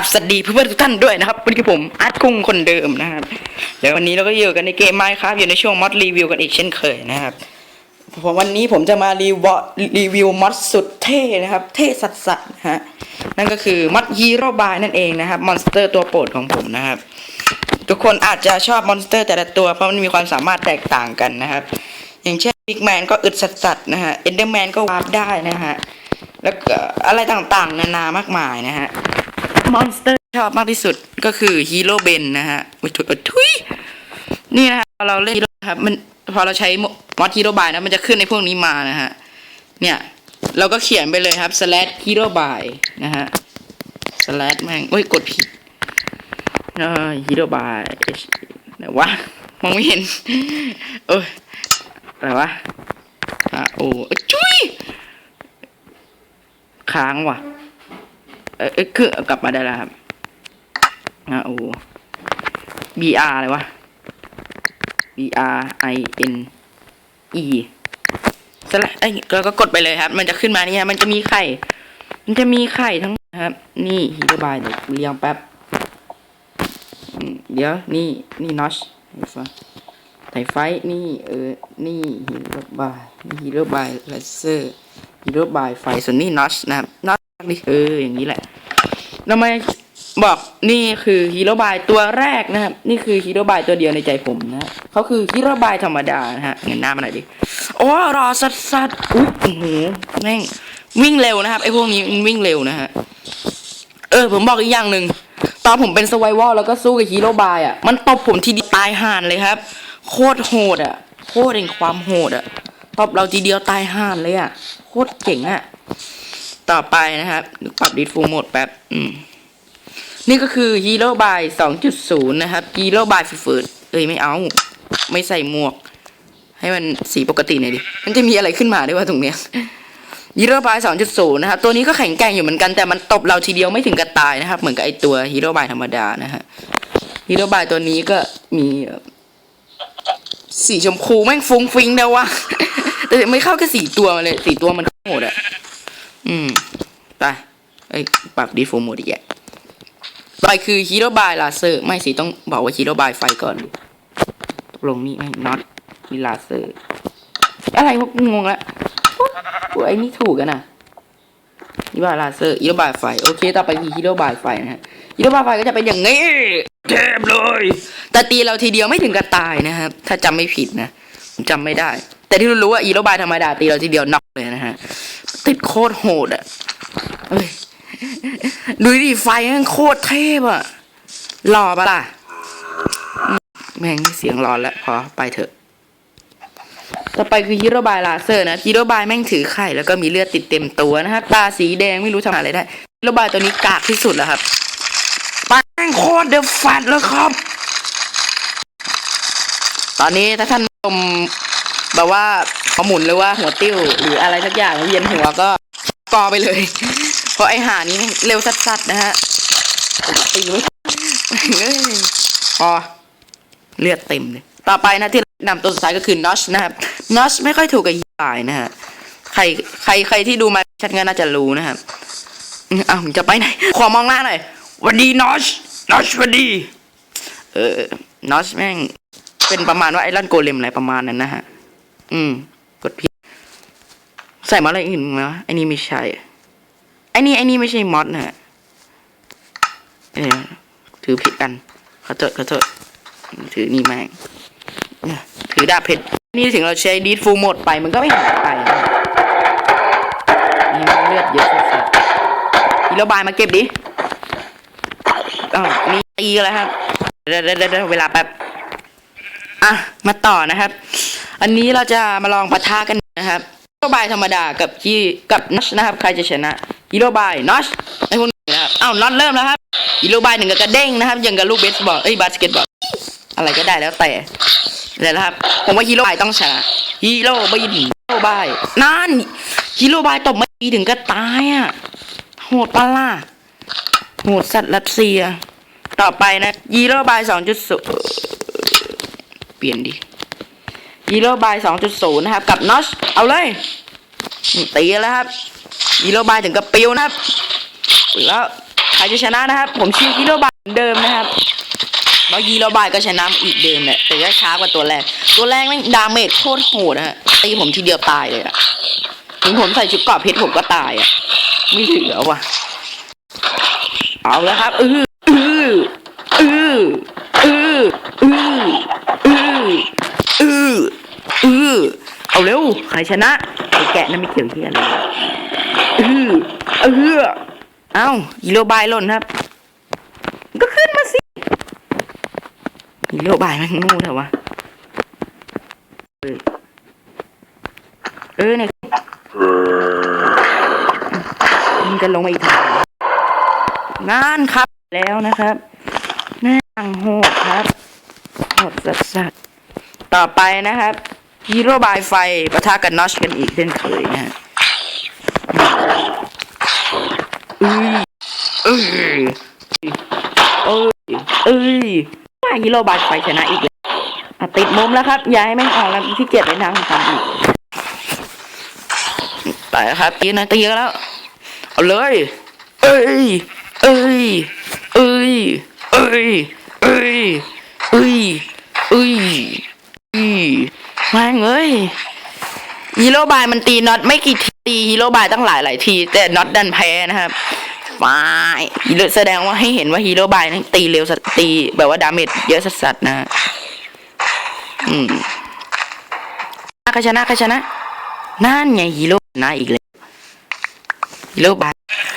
บสวัสดีเพื่อนๆทุกท่านด้วยนะครับวันนี้ผมอาร์ตกุ้งคนเดิมนะครับแล้ววันนี้เราก็อยู่กันในเกมไมค์ครับอยู่ในช่วงมอดรีวิวกันอีกเช่นเคยนะครับเพราะวันนี้ผมจะมารีวอรีวิวมอดสุดเท่นะครับ เท่สัสๆนะฮะนั่นก็คือมอดฮีโร่บายนั่นเองนะครับมอนสเตอร์ตัวโปรดของผมนะครับ ทุกคนอาจจะชอบมอนสเตอร์แต่ละตัวเพราะมันมีความสามารถแตกต่างกันนะครับ อย่างเช่นบิ๊กแมนก็อึดสัสๆนะฮะเอนเดอร์แมนก็วาร์ปได้นะฮะแล้วก็อะไรต่างๆ นานามากมายนะฮะ มอนสเตอร์ชอบมากที่สุดก็คือฮีโร่เบนนะฮะอุ้ยถุยทุยนี่นะฮะเราเล่นฮีโร่ครับมันพอเราใช้มอดฮีโร่บายนะมันจะขึ้นในพวกนี้มานะฮะเนี่ย เราก็เขียนไปเลยครับ slash hero by นะฮะ slash แม่งโอ้ยกดผิดเออ hero by ไหนวะมองไม่เห็น เอ้ยอะไรวะอะโอ้จุ้ยค้างว่ะ เออเอ้ยคือกลับมาได้แล้วครับอ่าโอ้ B R อะไรวะ B R I N E สละไอ้ยเราก็กดไปเลยครับ มันจะขึ้นมานี่ฮะมันจะมีไข่ มันจะมีไข่ทั้งครับ นี่ฮีโร่บายเดี๋ยวเรียงแป๊บ เดี๋ยวนี่นี่นอชไทไฟนี่เออ นี่ฮีโร่บายฮีโร่บายเลเซอร์ฮีโร่บายไฟส่วนนี่นอชนะครับนอ ชนี่เอออย่างนี้แหละทำไมบอกนี่คือฮีโร่บายตัวแรกนะครับ นี่คือฮีโร่บายตัวเดียวในใจผมนะเขาคือฮีโร่บายธรรมดานะฮะเงินหน้ามาหน่อยดิโอ้รอสัดสัดอุ๊ยโอ้โหแม่งวิ่งเร็วนะครับไอ้พวกนี้วิ่งเร็วนะฮะเออผมบอกอีกอย่างหนึ่งตอนผมเป็นสไววอลแล้วก็สู้กับฮีโร่บายอะมันตบผมทีเดียวตายห่านเลยครับ โคตรโหดอะ โคตรเป็นความโหดอะตบเราทีเดียวตายห่านเลยอะโคตรเจ๋งอะ ต่อไปนะครับปรับดิสฟูโหมดแป๊บอืมนี่ก็คือฮีโร่บาย2.0นย์นะครับฮีโร่บายฝืดเอ้ยไม่เอา ไม่ใส่หมวก ให้มันสีปกติหน่อยดิ มันจะมีอะไรขึ้นมาด้วยว่าตรงเนี้ยฮีโร่บาย2.0นย์นะครับตัวนี้ก็แข็งแกร่งอยู่เหมือนกันแต่มันตบเราทีเดียวไม่ถึงกับตายนะครับ เหมือนกับไอตัวฮีโร่บายธรรมดานะฮะฮีโร่บายตัวนี้ก็มีสีชมพูแม่งฟุ้งฟิ้งเดาวะแต่ไม่เข้ากับสีตัวมันเลยสีตัวมันโหดอะ อืมไปไอยปรับดีโฟโหมดอีกแกต่อไปคือฮีโร่บายลาเซอร์ไม่สิต้องบอกว่าฮีโร่บายไฟก่อนตกลงนี่ไม่น็อตมีลาเซอร์ อะไรวะงงละโอ้ไอ้นี่ถูกกันนะฮีโร่บายลาเซอร์ฮีโร่บายไฟโอเค ต่อไปคือฮีโร่บายไฟนะฮะฮีโร่บายไฟก็จะเป็นอย่างงี้เทพเลยแต่ตีเราทีเดียวไม่ถึงกับตายนะครับถ้าจำไม่ผิดนะจำไม่ได้ แต่ที่รู้ว่าฮีโร่บายธรรมดาตีเราทีเดียวน็อกเลย ติดโคตรโหดอะดูดิไฟมันโคตรเทพอะหล่อปะล่ะ แม่งเสียงร้อนแล้วพอไปเถอะ ต่อไปคือฮีโรบายลาเซอร์นะฮีโรบายแม่งถือไข่แล้วก็มีเลือดติดเต็มตัวนะครับตาสีแดงไม่รู้ทำอะไรได้ฮีโรบายตัวนี้กากที่สุดแล้วครับแม่งโคตรเดอะแฟตเลยครับ ตอนนี้ถ้าท่านชมแบบว่า หัวหมุนหรือว่าหัวติ้ว หรืออะไรสักอย่างเวียนหัวก็กอไปเลย เพราะไอหานี้เร็วสัดๆนะฮะตีไม่เอ้ยพอเลือดเต็มเลย ต่อไปนะที่นำตัวสุดท้ายก็คือนอชนะครับนอชไม่ค่อยถูกกับยีตายนะฮะใครใครใครที่ดูมาชัดก็น่าจะรู้นะครับอืมอ้าวมึงจะไปไหน ขอมองหน้าหน่อยหวันดีนอชนอชวันดี เออนอชแม่งเป็นประมาณว่าไอรอนโกเลมอะไรประมาณนั้นนะฮะ อืมกดผิด ใส่มาอะไรอื่นมั้ยไอ้นี่ไม่ใช่ไอ้นี่ไอ้นี่ไม่ใช่มอดนะเออถือผิดกันขอโทษขอโทษถือนี่แม่งถือดาบเพชรนี่ถึงเราใช้ดีดฟูลหมดไปมันก็ไม่หายไปนี่มันเลือดเยอะสุดๆอีโรบายมาเก็บดิอ๋อนี่ตีแล้วครับเดี๋ยวเดี๋ยวเวลาแป๊บอะมาต่อนะครับ อันนี้เราจะมาลองปะทะกันนะครับ โร่บายธรรมดากับที่กับนัชนะครับ ใครจะชนะฮีโร่บายนัชไอ้พวกนี้นะครับอ้าวน็อตเริ่มแล้วครับฮีโร่บายหนึ่งกับกระเด้งนะครับอย่างกับลูกเบสบอลเอ้ยบาสเกตบอลอะไรก็ได้แล้วแต่แล้วนะครับ ผมว่าฮีโร่บายต้องชนะฮีโร่บายฮีโร่บายนั่นฮีโร่บายตบไม่ดีถึงก็ตายอะโหดปะล่ะโหดสัตว์รัสเซีย ต่อไปนะฮีโร่บายสองจุดศูนย์เปลี่ยนดิฮีโร่บายสองจุดศูนย์นะครับกับนอช เอาเลยตีแล้วครับฮีโรบายถึงกับปิวนะครับแล้วใครจะชนะนะครับ ผมชื่อฮีโรบายเหมือนเดิมนะครับเมื่อกี้รบายก็ชนะอีกเดิมแหละแต่ก็ช้ากว่าตัวแรก ตัวแรกแม่งดาเมจโคตรโหดนะฮะตีผมทีเดียวตายเลยอะถึงผมใส่ชุดกรอบเพชรผมก็ตายอะไม่เหลือว่ะ เอาแล้วครับอืออืออืออืออืออืออือ เอาเร็วใครชนะไอ้แกะนั่นไม่เกี่ยวที่อะไรเลยอือเออเอ้าฮีโร่บายหล่นครับ ก็ขึ้นมาสิฮีโร่บายมันงูเถอะวะเออเออเนี่ยมันจะลงมาอีกทางงานครับแล้วนะครับนั่งโหดครับโหดสัสสัสๆต่อไปนะครับ ฮีโร่บายไฟปะทะกับนอชกันอีกเช่นเคยนะฮะอือเอ้ยเอ้ยเอ้ยว่าฮีโร่บายไฟชนะอีกแล้วอะติดมุมแล้วครับอย่าให้แม่งออกแล้วที่เกียจไปทางทำอีกไปแล้วครับตีนะตีกันแล้วเอาเลย เอ้ยเอ้ยเอ้ยเอ้ยเอ้ยเอ้ยเอ้ย แม่งเอ้ยฮีโร่บายมันตีน็อตไม่กี่ทีตีฮีโร่บายตั้งหลายหลายที แต่น็อตดันแพ้นะครับไม่ฮีโร่แสดงว่าให้เห็นว่าฮีโร่บายนั้นตีเร็วสัสตีแบบว่าดาเมจเยอะสัสๆนะ อืมใครชนะใครชนะ นั่นไงฮีโร่นะอีกเลยฮีโร่บาย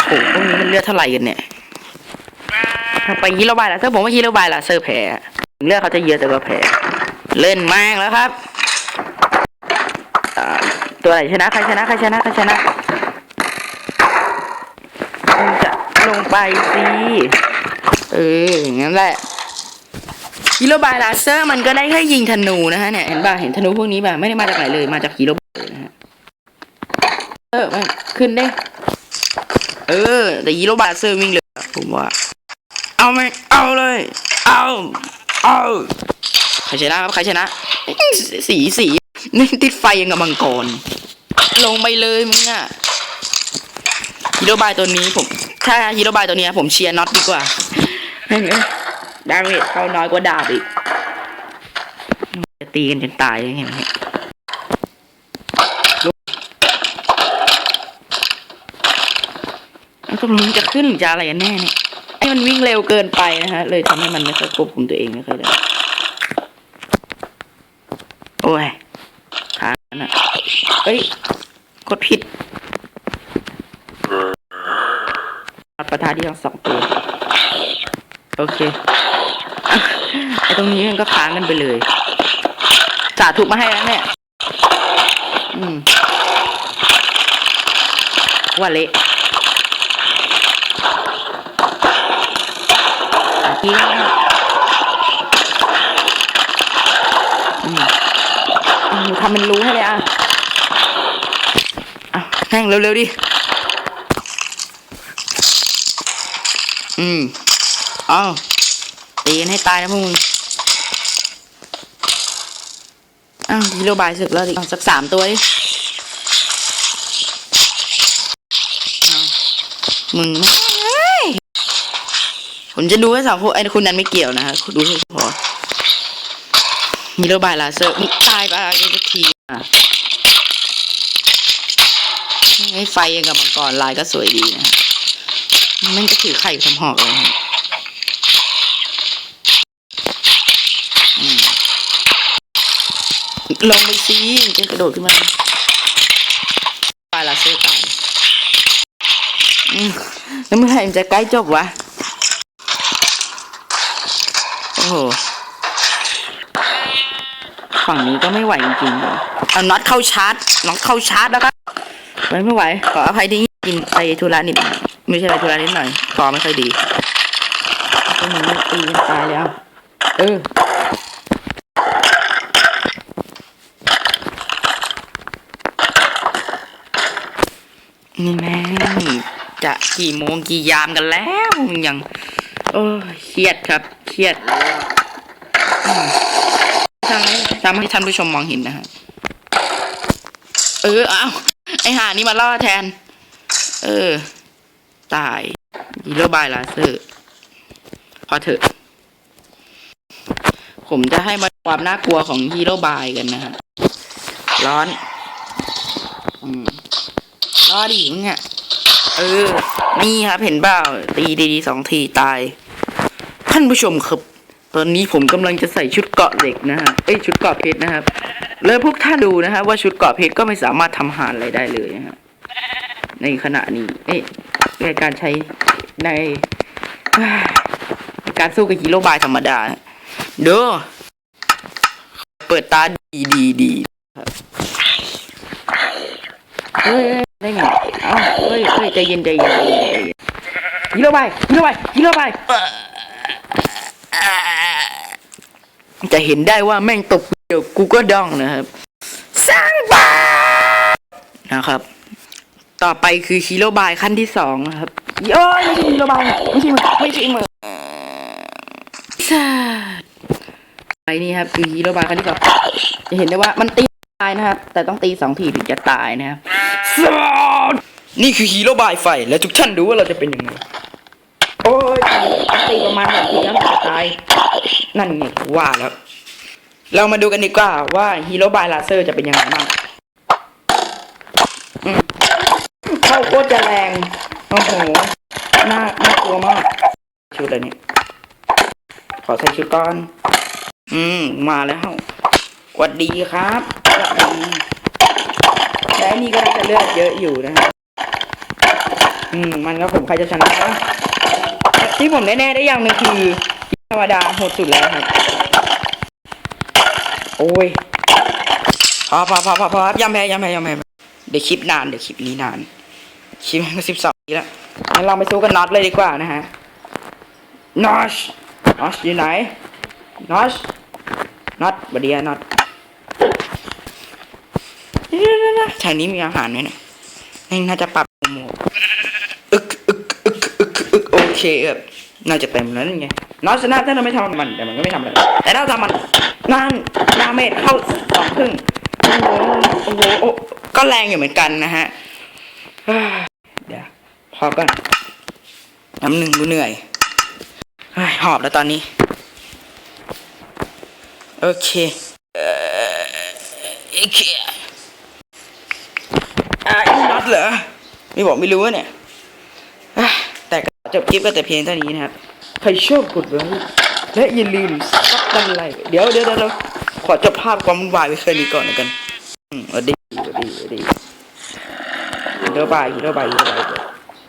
โอ้โหพวกนี้มันเลือดเท่าไหร่กันเนี่ยไปฮีโร่บายลาเซอร์ผมว่าฮีโร่บายลาเซอร์แพ้เลือดเขาจะเยอะแต่ก็แพ้เล่นแม่งแล้วครับ ไหนชนะใครชนะใครชนะใครชนะมึงจะลงไปสิเอออย่างนั้นแหละฮีโรบายลาเซอร์มันก็ได้แค่ยิงธนูนะฮะเนี่ยเห็นป่ะเห็นธนูพวกนี้ป่ะไม่ได้มาจากไหนเลยมาจากฮีโรบายเลยนะฮะเออมันขึ้นได้เออ แต่ฮีโรบาเซอร์วิ่งเลยผมว่า เอาไหมเอาเลย เอาเอาใครชนะครับใครชนะสีสี นี่ติดไฟยังกับมังกร ลงไปเลยมึงอะฮีโร่บายตัวนี้ผม ถ้าฮีโร่บายตัวนี้ผมเชียร์น็อตดีกว่าเห็นไหมดาเมจเขาน้อยกว่าดาบอีกจะตีกันจนตายยังไงเนี่ยแล้วตกลงจะขึ้นหรือจะอะไรกันแน่เนี่ยไอ้มันวิ่งเร็วเกินไปนะฮะ เลยทำให้มันไม่ค่อยควบคุมตัวเองไม่ค่อยได้โอ้ยขาดนะเอ้ย กดผิดอัด ประทาที่ทั้งสองตัว โอเคไอ้ตรงนี้มันก็ค้างกันไปเลยจ่าถูกมาให้แล้วเนี่ยอืมว่าเละยิงอืมอืมทำเป็นรู้ให้เลยอะอะแห้งเร็วๆดิ อืมเอาตีกันให้ตายนะพวกมึงอ้าวฮีโร่บายสึกแล้วดิสักสามตัวดิมึงผมจะดูให้สองคนไอ้คุณนั้นไม่เกี่ยวนะฮะดูให้พอมีโรบายลาเซอร์มึงตายไปอีกทีอะไอ้ไฟยังกับมังกรลายก็สวยดีนะ มันก็ถือไข่ทำหอกเลยฮะอืมลงไปสิจะกระโดดขึ้นมาปลายลาเซอร์ตายแล้วเมื่อไหร่มันจะใกล้จบวะ โอ้โห ฝั่งนี้ก็ไม่ไหวจริงๆเลยเอาน็อตเข้าชาร์จน็อตเข้าชาร์จแล้วครับไม่ไหว ขออภัยที กินไปธุระนิดหน่อยไม่ใช่ไปธุระนิดหน่อยคอไม่ค่อยดีก็มึงตีกันตายแล้วเออนี่แม่จะกี่โมงกี่ยามกันแล้วมึงยังโอ้เครียดครับเครียดทำให้ทำให้ท่านผู้ชมมองเห็นนะฮะเออเอาไอหานี่มาล่อแทน เออ ตายฮีโร่บายลาเซอร์ พอเถอะ ผมจะให้มาความน่ากลัวของฮีโร่บายกันนะครับร้อน อืมร้อนดิมึงอะเออ นี่ครับเห็นเปล่า ตีดีๆสองทีตาย ท่านผู้ชมครับ ตอนนี้ผมกำลังจะใส่ชุดเกาะเหล็กนะฮะ เอ้ยชุดเกาะเพชรนะครับแล้วพวกท่านดูนะฮะว่าชุดเกาะเพชรก็ไม่สามารถทำหารอะไรได้เลยนะฮะ ในขณะนี้ เอ้ยในการใช้ในการสู้กับฮีโร่บายธรรมดา เด้อเปิดตาดีดีดีครับเฮ้ยได้ไงเอ้าเฮ้ยเฮ้ยใจเย็นใจเย็นใจเย็นใจเย็นฮีโร่บายฮีโร่บายฮีโร่บายจะเห็นได้ว่าแม่งตกเดียวกูก็ดองนะครับ สร้างบ้านะครับ ต่อไปคือฮีโร่บายขั้นที่สองนะครับโอ้ยไม่ใช่ฮีโร่บายไม่ใช่มึงไม่ใช่มึงสัตว์ไปนี่ครับ คือฮีโร่บายขั้นที่สองจะเห็นได้ว่ามันตีตายนะครับ แต่ต้องตีสองทีถึงจะตายนะครับสัตว์นี่คือฮีโร่บายไฟและทุกท่านดูว่าเราจะเป็นยังไงโอ้ยต้องตีประมาณสองทีแล้วถึงจะตายนั่นไงว่าแล้ว เรามาดูกันดีกว่าว่าฮีโร่บายลาเซอร์จะเป็นยังไงบ้างอืม เข้าโคตรจะแรง โอ้โห น่า น่ากลัวมาก ชุดอะไรเนี่ย ขอใส่ชุดก่อน อืม มาแล้วสวัสดีครับสวัสดีแต่นนี้ก็น่าจะเลือดเยอะอยู่นะอืม มันก็ผมใครจะชนะวะที่ผมแน่ๆได้อย่างหนึ่งคือธรรมดาโหดสุดแล้วครับ โอ้ยพอพอพอพอพอยอมแพ้ยอมแพ้ยอมแพ้เดี๋ยวคลิปนาน เดี๋ยวคลิปนี้นาน คลิปมันสิบสองแล้วงั้นเราไปสู้กันน็อตเลยดีกว่านะฮะน็อชน็อชอยู่ไหนน็อชน็อตบดีอะน็อตเดี๋ยวๆๆๆทางนี้มีอาหารไหมเนี่ยนี่น่าจะปรับโหมดอึกอึกอึกอึกอึกโอเคครับน่าจะเต็มแล้วนั่นไงน็อตชนะถ้าเราไม่ทำมันแต่มันก็ไม่ทำอะไรแต่ถ้าทำมันนั่นดาเมจเข้าสองครึ่งโอ้โหโอ้โหก็แรงอยู่เหมือนกันนะฮะ พอก่อนน้ำหนึ่งกูเหนื่อยหอบแล้วตอนนี้ โอเคเออโอเคอะน็อตเหรอไม่บอกไม่รู้เนี่ยแต่ก็จบคลิปก็แต่เพียงเท่านี้นะครับ ใครชอบกดไลค์และอย่าลืมซับดันไลค์เดี๋ยวเดี๋ยวเดี๋ยวขอจบภาพความวุ่นวายไว้แค่นี้ก่อนแล้วกันอืมสวัสดีวัสดีสวัสดีฮีโร่บายฮีโร่บายฮีโร่บาย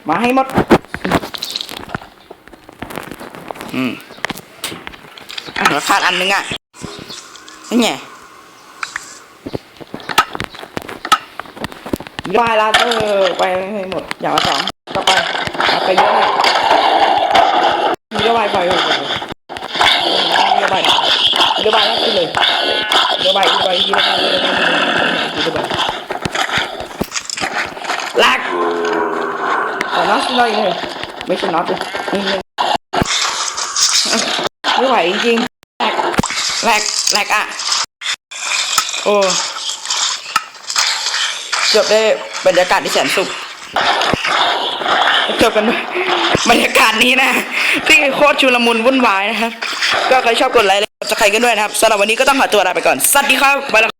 มาให้หมด อืมอะเราขาดอันนึงอะนี่ไงฮีโร่บายลาเตอร์ไปให้หมด อย่างละสองต่อไปเอาไปเยอะเลยฮีโร่บายไปไปไปฮีโร่บายฮีโร่บายแล้วขึ้นเลยฮีโร่บายฮีโร่บายฮีโร่บายฮีโร่บายฮีโร่บายลาก น็อตหน่อยเลยไม่ใช่น็อตเลยนี่เลยไม่ไหวจริงแหลกแหลกแหลกอะ โอ้จบได้บรรยากาศที่แสนสุขจบกันด้วยบรรยากาศนี้นะ ที่โคตรชุลมุนวุ่นวายนะครับ ก็ใครชอบกดไลค์และกดสไครกันด้วยนะครับสำหรับวันนี้ก็ต้องขอตัวลาไปก่อน สวัสดีครับบ๊ายบาย